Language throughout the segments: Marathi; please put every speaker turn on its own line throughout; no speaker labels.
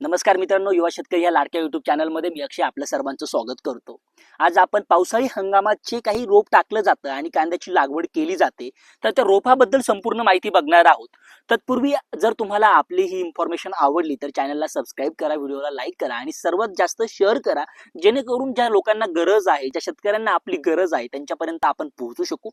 नमस्कार मित्रांनो युवा शेतकरी या लाडक्या युट्यूब चॅनलमध्ये मी अक्षय आपलं सर्वांचं स्वागत करतो. आज आपण पावसाळी हंगामात जे काही रोप टाकलं जातं आणि कांद्याची लागवड केली जाते तर त्या रोपाबद्दल संपूर्ण माहिती बघणार आहोत. तत्पूर्वी जर तुम्हाला आपली ही इन्फॉर्मेशन आवडली तर चॅनलला सबस्क्राईब करा व्हिडिओला लाईक करा आणि सर्वात जास्त शेअर करा. जेणेकरून ज्या लोकांना गरज आहे ज्या शेतकऱ्यांना आपली गरज आहे त्यांच्यापर्यंत आपण पोहोचू शकू.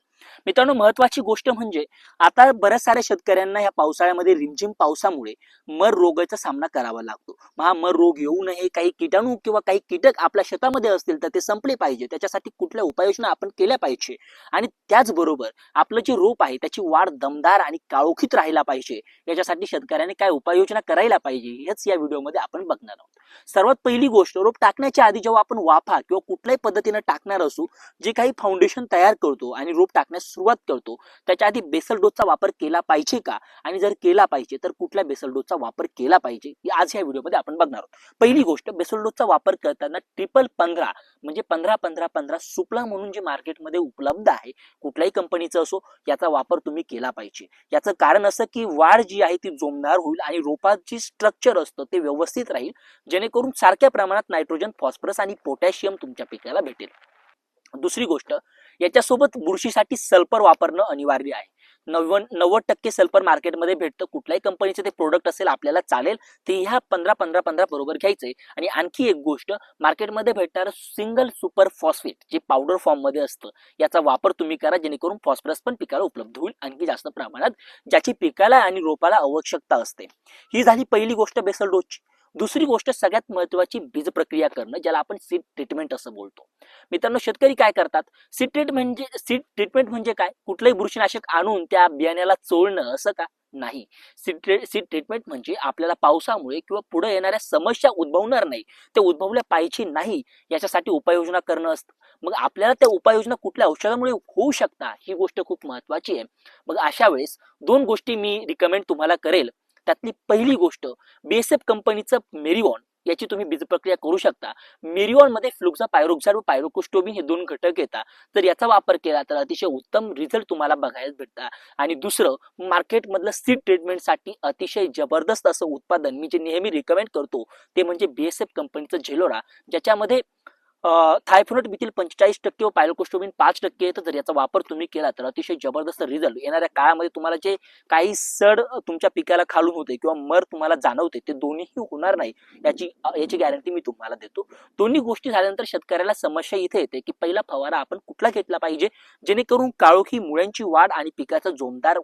मित्रांनो महत्वाची गोष्ट म्हणजे आता बऱ्याच साऱ्या शेतकऱ्यांना या पावसाळ्यामध्ये रिमझिम पावसामुळे मर रोगाचा सामना करावा लागतो. महा मर रोग येऊ नये काही किटाणू किंवा काही कीटक आपल्या शेतामध्ये असतील तर ते संपले पाहिजे. त्याच्यासाठी कुठल्या उपाययोजना आपण केल्या पाहिजे. आणि त्याचबरोबर आपलं जे रोप आहे त्याची वाढ दमदार आणि काळोखीत राहायला पाहिजे. याच्यासाठी शेतकऱ्याने काय उपाययोजना करायला पाहिजे हेच या व्हिडिओमध्ये आपण बघणार आहोत. सर्वात पहिली गोष्ट रोप टाकण्याच्या आधी जेव्हा आपण वाफा किंवा कुठल्याही पद्धतीनं टाकणार असू जे काही फाउंडेशन तयार करतो आणि रोप टाकण्यास सुरुवात करतो त्याच्या आधी बेसल डोसचा वापर केला पाहिजे का? आणि जर केला पाहिजे तर कुठल्या बेसल डोसचा वापर केला पाहिजे आज या व्हिडिओमध्ये आपण बघणार आहोत. पहिली गोष्ट बेसल डोसचा वापर करताना ट्रिपल पंधरा म्हणजे म्हणजे पंधरा पंधरा पंधरा सुप्ला म्हणून जे मार्केटमध्ये उपलब्ध आहे कुठल्याही कंपनीचं असो याचा वापर तुम्ही केला पाहिजे. याचं कारण असं की वाढ जी आहे ती जोमदार होईल आणि रोपाची स्ट्रक्चर असतं ते व्यवस्थित राहील जेणेकरून सारख्या प्रमाणात नायट्रोजन फॉस्फरस आणि पोटॅशियम तुमच्या पिकाला भेटेल. दुसरी गोष्ट याच्यासोबत बुरशीसाठी सल्फर वापरणं अनिवार्य आहे. नव्वद नव्वद टक्के सल्फर मार्केटमध्ये भेटतं. कुठल्याही कंपनीचं ते प्रोडक्ट असेल आपल्याला चालेल ते ह्या पंधरा पंधरा पंधरा बरोबर घ्यायचंय आणि आणखी एक गोष्ट मार्केटमध्ये भेटणारं सिंगल सुपर फॉस्फेट जे पावडर फॉर्ममध्ये असतं याचा वापर तुम्ही करा जेणेकरून फॉस्फरस पण पिकाला उपलब्ध होईल आणखी जास्त प्रमाणात ज्याची पिकाला आणि रोपाला आवश्यकता असते. ही झाली पहिली गोष्ट बेसल डोसची दुसरी गोष्ट सगळ्यात महत्वाची बीज प्रक्रिया करणं ज्याला आपण सीड ट्रीटमेंट असं बोलतो. मित्रांनो शेतकरी काय करतात? सीड ट्रीट म्हणजे सीड ट्रीटमेंट म्हणजे काय? कुठलंही बुरशीनाशक आणून त्या बियाण्याला चोळणं असं का? नाही. सीड सीड ट्रीटमेंट म्हणजे आपल्याला पावसामुळे किंवा पुढे येणाऱ्या समस्या उद्भवणार नाही ते उद्भवल्या पाहिजे नाही याच्यासाठी उपाययोजना करणं असतं. मग आपल्याला त्या उपाययोजना कुठल्या औषधामुळे होऊ शकता? ही गोष्ट खूप महत्वाची आहे. मग अशा वेळेस दोन गोष्टी मी रिकमेंड तुम्हाला करेल. त्यातली पहिली गोष्ट बीएसएफ कंपनीचं मेरिवॉन याची तुम्ही बीज प्रक्रिया करू शकता. मेरिवॉनमध्ये फ्लुक्झा पायरोक्झाड व पायरोकोस्टोबिन हे दोन घटक येतात. तर याचा वापर केला तर अतिशय उत्तम रिझल्ट तुम्हाला बघायला भेटतात. आणि दुसरं मार्केटमधलं सीड ट्रीटमेंटसाठी अतिशय जबरदस्त असं उत्पादन मी जे नेहमी रिकमेंड करतो ते म्हणजे बीएसएफ कंपनीचं झेलोरा ज्याच्यामध्ये थायफोनट मिथील पंचेचाळीस टक्के व पायलोकोस्टोबिन पाच टक्के येतं जर याचा वापर तुम्ही केला तर अतिशय जबरदस्त रिझल्ट येणाऱ्या काळामध्ये तुम्हाला जे काही सड तुमच्या पिकाला खालून होते किंवा मर तुम्हाला जाणवते ते दोन्हीही होणार नाही. याची याची गॅरंटी मी तुम्हाला देतो. दोन्ही गोष्टी झाल्यानंतर शेतकऱ्याला समस्या इथे येते की पहिला फवारा आपण कुठला घेतला पाहिजे? जेणेकरून काळोखी मुळ्यांची वाढ आणि पिकाचा जोमदार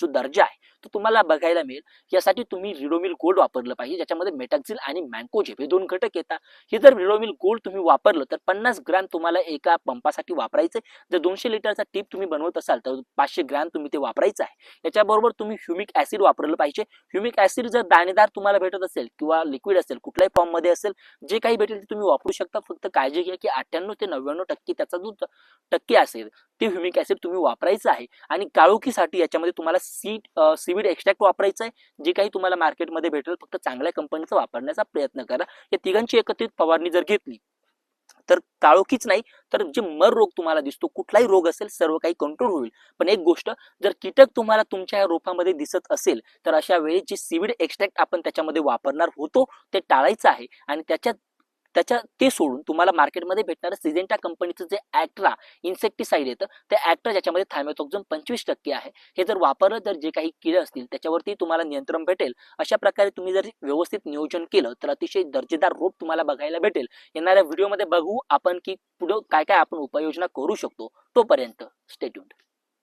जो दर्जा आहे तो तुम्हाला बघायला मिळेल यासाठी तुम्ही रिडोमिल गोल्ड वापरलं पाहिजे ज्याच्यामध्ये मेटॅक्झिल आणि मँकोजेप हे दोन घटक येतात. हे जर रिडोमिल गोल्ड तुम्ही वापरलं तर पन्नास ग्रॅम तुम्हाला एका पंपासाठी वापरायचं जर दोनशे लिटरचा टीप तुम्ही बनवत असाल तर पाचशे ग्रॅम तुम्ही ते वापरायचं आहे. याच्याबरोबर तुम्ही ह्युमिक ऍसिड वापरलं पाहिजे. ह्युमिक ऍसिड जर दाणेदार तुम्हाला भेटत असेल किंवा लिक्विड असेल कुठल्याही फॉर्ममध्ये असेल जे काही भेटेल ते तुम्ही वापरू शकता. फक्त काळजी घ्या की अठ्ठ्याण्णव ते नव्याण्णव टक्के त्याचा जो टक्के असेल ते ह्युमिक ऍसिड तुम्ही वापरायचं आहे. आणि काळोखीसाठी याच्यामध्ये तुम्हाला सीड लिक्विड एक्स्ट्रॅक्ट वापरायचं आहे जे काही तुम्हाला मार्केटमध्ये भेटेल फक्त चांगल्या कंपनीचं वापरण्याचा प्रयत्न करा. या तिघांची एकत्रित फवारणी जर घेतली तर काळोखीच नाही तर जे मर रोग तुम्हाला दिसतो कुठलाही रोग असेल सर्व काही कंट्रोल होईल. पण एक गोष्ट जर कीटक तुम्हाला तुमच्या या रोपामध्ये दिसत असेल तर अशा वेळी जे सीविड एक्स्ट्रॅक्ट आपण त्याच्यामध्ये वापरणार होतो ते टाळायचं आहे. आणि त्याच्यात त्याच्या ते सोडून तुम्हाला मार्केटमध्ये भेटणारं सिजेंटा कंपनीचं जे ॲक्ट्रा इन्सेक्टिसाईड येतं ते ॲक्ट्रा ज्याच्यामध्ये थायमेथॉक्झम पंचवीस टक्के आहे. हे जर वापरलं तर जे काही किडे असतील त्याच्यावरती तुम्हाला नियंत्रण भेटेल. अशा प्रकारे तुम्ही जर व्यवस्थित नियोजन केलं तर अतिशय दर्जेदार रोप तुम्हाला बघायला भेटेल. येणाऱ्या व्हिडिओमध्ये बघू आपण की पुढं काय काय आपण उपाययोजना करू शकतो. तोपर्यंत स्टेट्यूड